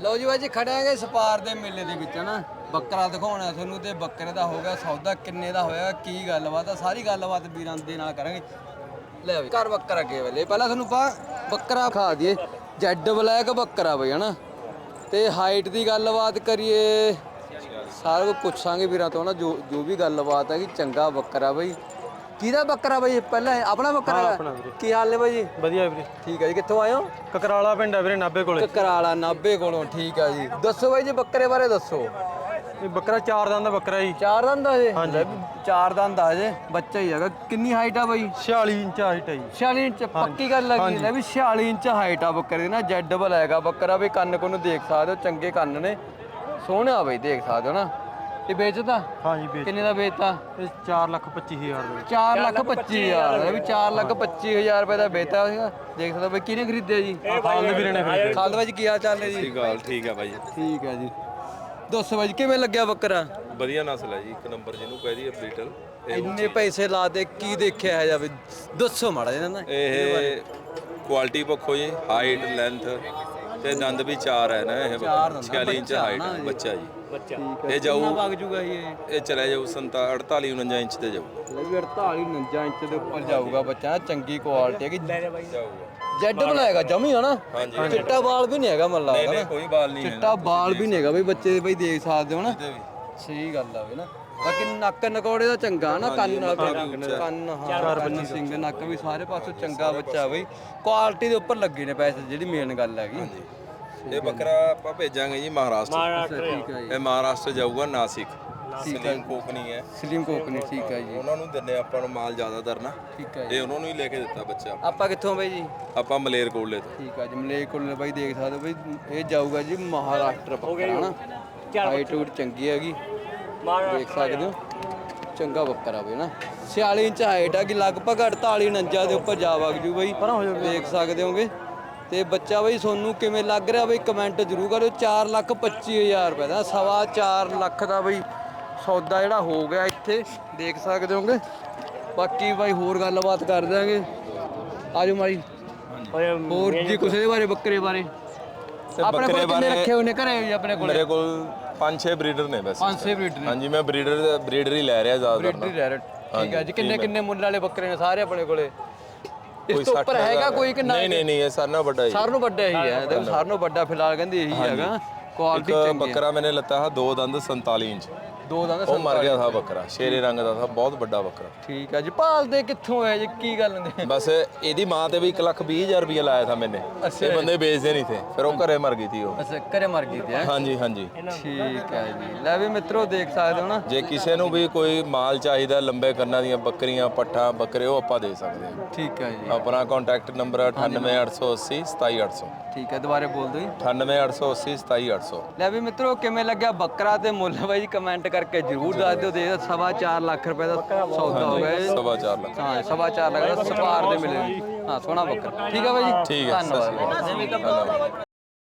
ਲਓ ਜੀ ਬਾਈ ਜੀ, ਖੜੇ ਆਂਗੇ ਸਪਾਰ ਦੇ ਮੇਲੇ ਦੇ ਵਿੱਚ ਨਾ ਬੱਕਰਾ ਦਿਖਾਉਣਾ ਤੁਹਾਨੂੰ ਤੇ ਬੱਕਰੇ ਦਾ ਹੋ ਗਿਆ ਸੌਦਾ, ਕਿੰਨੇ ਦਾ ਹੋਇਆ, ਕੀ ਗੱਲਬਾਤ ਆ? ਸਾਰੀ ਗੱਲਬਾਤ ਵੀਰਾਂ ਦੇ ਨਾਲ ਕਰਾਂਗੇ। ਲੈ ਬਈ ਘਰ ਬੱਕਰਾ ਕੇ ਵੇਲੇ ਪਹਿਲਾਂ ਤੁਹਾਨੂੰ ਪਾ ਬੱਕਰਾ ਖਾ ਦਈਏ। ਜੈਡ ਬਲੈਕ ਬੱਕਰਾ ਬਈ, ਹਨਾ? ਤੇ ਹਾਈਟ ਦੀ ਗੱਲਬਾਤ ਕਰੀਏ, ਸਾਰਾ ਕੁਝ ਪੁੱਛਾਂਗੇ ਵੀਰਾਂ ਤੋਂ ਨਾ ਜੋ ਜੋ ਵੀ ਗੱਲਬਾਤ ਹੈ ਕਿ ਚੰਗਾ ਬੱਕਰਾ ਬਈ। ਕਿਹਦਾ ਬੱਕਰਾ ਬਈ? ਪਹਿਲਾਂ ਇਹ ਆਪਣਾ ਬੱਕਰਾ ਹਾਂ, ਹੈਗਾ? ਆਪਣਾ ਵੀਰੇ। ਕੀ ਹਾਲ ਨੇ ਬਾਈ? ਜੀ ਵਧੀਆ ਵੀਰੇ। ਠੀਕ ਹੈ ਜੀ ਕਿੱਥੋਂ ਆਏ ਹੋ? ਕਕਰਾਲਾ ਪਿੰਡ ਹੈ ਵੀਰੇ ਨਾਬੇ ਕੋਲੇ। ਕਰਾਲਾ ਨਾਬੇ ਕੋਲੋਂ ਠੀਕ ਆ ਜੀ। ਦੱਸੋ ਬਾਈ ਜੀ ਬੱਕਰੇ ਬਾਰੇ ਦੱਸੋ। ਇਹ ਬੱਕਰਾ ਚਾਰ ਦੰਦ ਦਾ ਬੱਕਰਾ ਜੀ। ਚਾਰ ਦੰਦ ਆ ਜੇ? ਹਾਂਜੀ। ਚਾਰ ਦੰਦ ਆ ਜੇ ਬੱਚਾ ਹੀ ਹੈਗਾ। ਕਿੰਨੀ ਹਾਈਟ ਆ ਬਾਈ? 46 ਇੰਚ ਹਾਈਟ ਹੈ ਜੀ। 46 ਇੰਚ ਪੱਕੀ ਗੱਲ ਲੱਗੀ ਲੈ ਵੀ 46 ਇੰਚ ਹਾਈਟ ਆ ਬੱਕਰੇ ਦੀ ਨਾ ਜੈਡ ਹੈਗਾ। ਬੱਕਰਾ ਵੀ ਕੰਨ ਕੋਨੂੰ ਦੇਖ ਸਕਦੇ ਹੋ ਚੰਗੇ ਕੰਨ ਨੇ। ਸੋਹਣਾ ਬਈ ਦੇਖ ਸਕਦੇ ਹੋ ਨਾ। ਇਹ ਵੇਚਦਾ? ਹਾਂ ਜੀ ਵੇਚ ਕਿੰਨੇ ਦਾ ਵੇਚਤਾ? ਇਹ 4 ਲੱਖ 25 ਹਜ਼ਾਰ ਦੇ ਵਿੱਚ 4 ਲੱਖ 25 ਹਜ਼ਾਰ ਦਾ। ਵੀ 4 ਲੱਖ 25 ਹਜ਼ਾਰ ਰੁਪਏ ਦਾ ਵੇਚਤਾ ਸੀਗਾ। ਦੇਖ ਸਕਦੇ ਹੋ ਬਈ ਕਿਹਨੇ ਖਰੀਦਿਆ ਜੀ? ਖਾਲਦ ਵੀਰੇ ਨੇ ਖਰੀਦਿਆ ਖਾਲਦ ਬਾਈ ਜੀ ਕੀ ਹਾਲ ਚਾਲ ਨੇ ਜੀ? ਗੱਲ ਠੀਕ ਆ ਬਾਈ ਠੀਕ ਹੈ ਜੀ। ਦੱਸੋ ਬਾਈ ਜੀ ਕਿਵੇਂ ਲੱਗਿਆ ਬੱਕਰਾ? ਵਧੀਆ ਨਸਲ ਹੈ ਜੀ ਇੱਕ ਨੰਬਰ ਜਿਹਨੂੰ ਕਹਿ ਦਈਏ ਬੀਟਲ। ਇੰਨੇ ਪੈਸੇ ਲਾ ਦੇ ਕੀ ਦੇਖਿਆ ਹੈ ਜਾਵੇ ਦੱਸੋ ਮਾੜਾ ਜਿਹਾ ਨਾ। ਇਹ ਕੁਆਲਿਟੀ ਪੱਖੋਂ ਜੀ ਹਾਈਟ ਲੈਂਥ ਤੇ ਦੰਦ ਵੀ ਚਾਰ ਹੈ ਨਾ ਇਹ ਚਾਰ ਦੰਦ, 46 ਇੰਚ ਬੱਚਾ ਹਾਈਟ ਨਾ ਜੀ। ਬੱਚਾ ਜੀ। ਇਹ ਕਿੰਨਾ ਜਾਊ ਵਗ ਜੂਗਾ ਜੀ ਇਹ? ਇਹ ਚਲੇ ਜਾਊ 47 48 49 ਇੰਚ ਤੇ ਜਾਊ। ਲੈ ਵੀ 48 49 ਇੰਚ ਦੇ ਉੱਪਰ ਜਾਊਗਾ ਬੱਚਾ ਚੰਗੀ ਕੁਆਲਿਟੀ ਹੈਗੀ। ਜਾਊਗਾ। ਜੈਡ ਬਣਾਏਗਾ ਜਮੀ ਹਨਾ? ਹਾਂਜੀ ਚਿੱਟਾ ਬਾਲ ਵੀ ਨਹੀਂ ਹੈਗਾ ਮੱਲਾ ਨਹੀਂ ਨਹੀਂ ਕੋਈ ਬਾਲ ਨਹੀਂ ਹੈ ਚਿੱਟਾ ਬਾਲ ਵੀ ਨਹੀਂ ਹੈਗਾ ਬਈ ਬੱਚੇ ਬਈ ਦੇਖ ਸਕਦੇ ਹੋ ਨਾ ਸਹੀ ਗੱਲ ਆ ਵੇ ਨਾ। ਬਾਕੀ ਨੱਕ ਨਕੌੜੇ ਦਾ ਚੰਗਾ ਨਾ ਕੰਨ ਕੰਨ ਹਾਂ ਕੰਨ ਸਿੰਘ ਨੱਕ ਵੀ ਸਾਰੇ ਪਾਸੋਂ ਚੰਗਾ ਬੱਚਾ ਬਈ। ਕੁਆਲਿਟੀ ਦੇ ਉੱਪਰ ਲੱਗੇ ਨੇ ਪੈਸੇ ਜਿਹੜੀ ਮੇਨ ਗੱਲ ਹੈਗੀ। ਇਹ ਬੱਕਰਾ ਆਪਾਂ ਭੇਜਾਂਗੇ ਜੀ ਮਹਾਰਾਸ਼ਟਰ ਅੱਛਾ ਠੀਕ ਹੈ ਜੀ। ਇਹ ਮਹਾਰਾਸ਼ਟਰ ਜਾਊਗਾ ਨਾਸਿਕ। ਸਲੀਮ ਕੋਕਨੀ ਹੈ। ਸਲੀਮ ਕੋਕਨੀ ਠੀਕ ਹੈ ਜੀ। ਉਹਨਾਂ ਨੂੰ ਦਿੰਨੇ ਆਪਾਂ ਨੂੰ ਮਾਲ ਜ਼ਿਆਦਾਤਰ ਨਾ। ਠੀਕ ਹੈ ਜੀ। ਇਹ ਉਹਨਾਂ ਨੂੰ ਹੀ ਲੈ ਕੇ ਦਿੱਤਾ ਬੱਚਾ। ਆਪਾਂ ਕਿੱਥੋਂ ਬਈ ਜੀ? ਆਪਾਂ ਮਲੇਰ ਕੋਲੇ ਤੋਂ। ਠੀਕ ਆ ਜੀ ਮਲੇ ਕੋਲ ਬਾਈ ਦੇਖ ਸਕਦੇ ਹੋ ਬਈ ਇਹ ਜਾਊਗਾ ਜੀ ਮਹਾਰਾਸ਼ਟਰ ਬੱਕਰਾ ਹਨਾ ਹਾਈਟ ਚੰਗੀ ਹੈਗੀ। ਦੇਖ ਸਕਦੇ ਹੋ। ਚੰਗਾ ਬੱਕਰਾ ਬਈ ਨਾ 46 ਇੰਚ ਹਾਈਟ ਆ ਕਿ ਲਗਭਗ 48 49 ਦੇ ਉੱਪਰ ਜਾ ਵਗ ਜੂ ਬਈ। ਦੇਖ ਸਕਦੇ ਹੋਗੇ। ਤੇ ਬੱਚਾ ਬਈ ਤੁਹਾਨੂੰ ਕਿਵੇਂ ਲੱਗ ਰਿਹਾ ਬਈ? ਕਮੈਂਟ ਜ਼ਰੂਰ ਕਰਿਓ। 4 ਲੱਖ 25 ਹਜ਼ਾਰ ਰੁਪਏ ਦਾ ਸਵਾ 4 ਲੱਖ ਦਾ ਬਈ ਸੌਦਾ ਜਿਹੜਾ ਹੋ ਗਿਆ ਇੱਥੇ। ਦੇਖ ਸਕਦੇ ਹੋਗੇ। ਬਾਕੀ ਬਾਈ ਹੋਰ ਗੱਲਬਾਤ ਕਰ ਦਿਆਂਗੇ। ਆਜੋ ਮਾਰੀ ਹੋਰ ਜੀ ਕੁਛ ਦੇ ਬਾਰੇ ਬੱਕਰੇ ਬਾਰੇ? ਆਪਣੇ ਕੋਲ ਕਿੰਨੇ ਰੱਖੇ ਹੋਏ ਨੇ? ਘਰੇ ਆਪਣੇ ਕੋਲ। ਮੇਰੇ ਕੋਲ 5-6 ਬਰੀਡਰ ਨੇ ਵੈਸੇ। ਪੰਜ ਛੇ ਨੇ। ਹਾਂਜੀ ਮੈਂ ਬਰੀਡਰ ਬਰੀਡਰ ਹੀ ਲੈ ਰਿਹਾ ਜ਼ਿਆਦਾਤਰ ਬਰੀਡ ਹੀ ਰਹਿ। ਠੀਕ ਹੈ ਜੀ ਕਿੰਨੇ ਕਿੰਨੇ ਮੁੱਲ ਵਾਲੇ ਬੱਕਰੇ ਨੇ ਸਾਰੇ ਆਪਣੇ ਕੋਲੇ? ਇਸ ਤੋਂ ਉੱਪਰ 60 ਹੈਗਾ ਕੋਈ ਕਿ ਨਹੀਂ ਨਹੀਂ ਨਹੀਂ ਇਹ ਸਾਰਿਆਂ ਨਾਲੋਂ ਵੱਡਾ ਹੀ। ਸਾਰਿਆਂ ਨੂੰ ਵੱਡਾ ਹੀ। ਹੈ ਦੇਖੋ ਸਾਰਿਆਂ ਨੂੰ ਵੱਡਾ ਫਿਲਹਾਲ ਕਹਿੰਦੇ ਇਹੀ ਹੈਗਾ। ਕੁਆਲਿਟੀ ਇੱਕ ਚੰਗੀ ਹੈ। ਬੱਕਰਾ ਮੈਨੇ ਲੱਤਾ ਹੈ ਦੋ ਦੰਦ 47 ਇੰਚ। ਦੋ ਦੰਦ ਉਹ ਮਰ ਗਿਆ ਥਾ ਬੱਕਰਾ ਸ਼ੇਰੇ ਰੰਗ ਦਾ ਥਾ ਬਹੁਤ ਵੱਡਾ ਬੱਕਰਾ ਠੀਕ ਹੈ ਜੀ ਭਾਲਦੇ ਕਿੱਥੋਂ ਹੈ ਜੀ ਕੀ ਗੱਲ ਨੇ? ਬਸ ਇਹਦੀ ਮਾਂ ਤੇ ਵੀ 1 ਲੱਖ 20 ਹਜ਼ਾਰ ਰੁਪਏ ਲਾਇਆ ਥਾ ਮੈਨੇ। ਇਹ ਬੰਦੇ ਵੇਚਦੇ ਨਹੀਂ ਥੇ ਫਿਰ ਉਹ ਘਰੇ ਮਰ ਗਈ ਥੀ ਉਹ। ਅੱਛਾ ਘਰੇ ਮਰ ਗਈ ਹੈਂ? ਹਾਂਜੀ ਹਾਂਜੀ। ਠੀਕ ਹੈ ਜੀ। ਲੈ ਵੀ ਮਿੱਤਰੋ ਦੇਖ ਸਕਦੇ ਹੋ ਨਾ। ਜੇ ਕਿਸੇ ਨੂੰ ਵੀ ਕੋਈ ਮਾਲ ਚਾਹੀਦਾ ਲੰਬੇ ਕੰਨਾਂ ਦੀਆਂ ਬੱਕਰੀਆਂ ਪੱਠਾ ਬੱਕਰੇ ਉਹ ਆਪਾਂ ਦੇ ਸਕਦੇ ਹਾਂ। ਠੀਕ ਹੈ ਜੀ। ਆਪਣਾ ਕੰਟੈਕਟ ਨੰਬਰ 98880 27800 ਠੀਕ ਹੈ ਦੁਬਾਰੇ ਬੋਲ ਦਿਓ ਜੀ 98880 27800 ਲੈ ਵੀ ਮਿੱਤਰੋ ਕਿਵੇਂ ਲੱਗਿਆ ਬੱਕਰਾ ਤੇ ਮੁੱਲ? ਬਾਈ ਕਮੈਂਟ ਕਰਕੇ ਜਰੂਰ ਦੱਸ ਦਿਓ ਦੇ ਸਵਾ ਚਾਰ ਲੱਖ ਰੁਪਏ ਦਾ ਸੌਦਾ ਹੋ ਗਿਆ ਇਹ। ਸਵਾ ਚਾਰ ਲੱਖ। ਹਾਂ ਸਵਾ ਚਾਰ ਲੱਖ ਦਾ ਸਪਾਰ ਦੇ ਮਿਲੇ ਹਾਂ ਸੋਹਣਾ ਬੱਕਰਾ ਠੀਕ ਹੈ ਬਾਈ ਜੀ? ਠੀਕ ਹੈ, ਸਤਿ ਸ਼੍ਰੀ ਧੰਨਵਾਦ।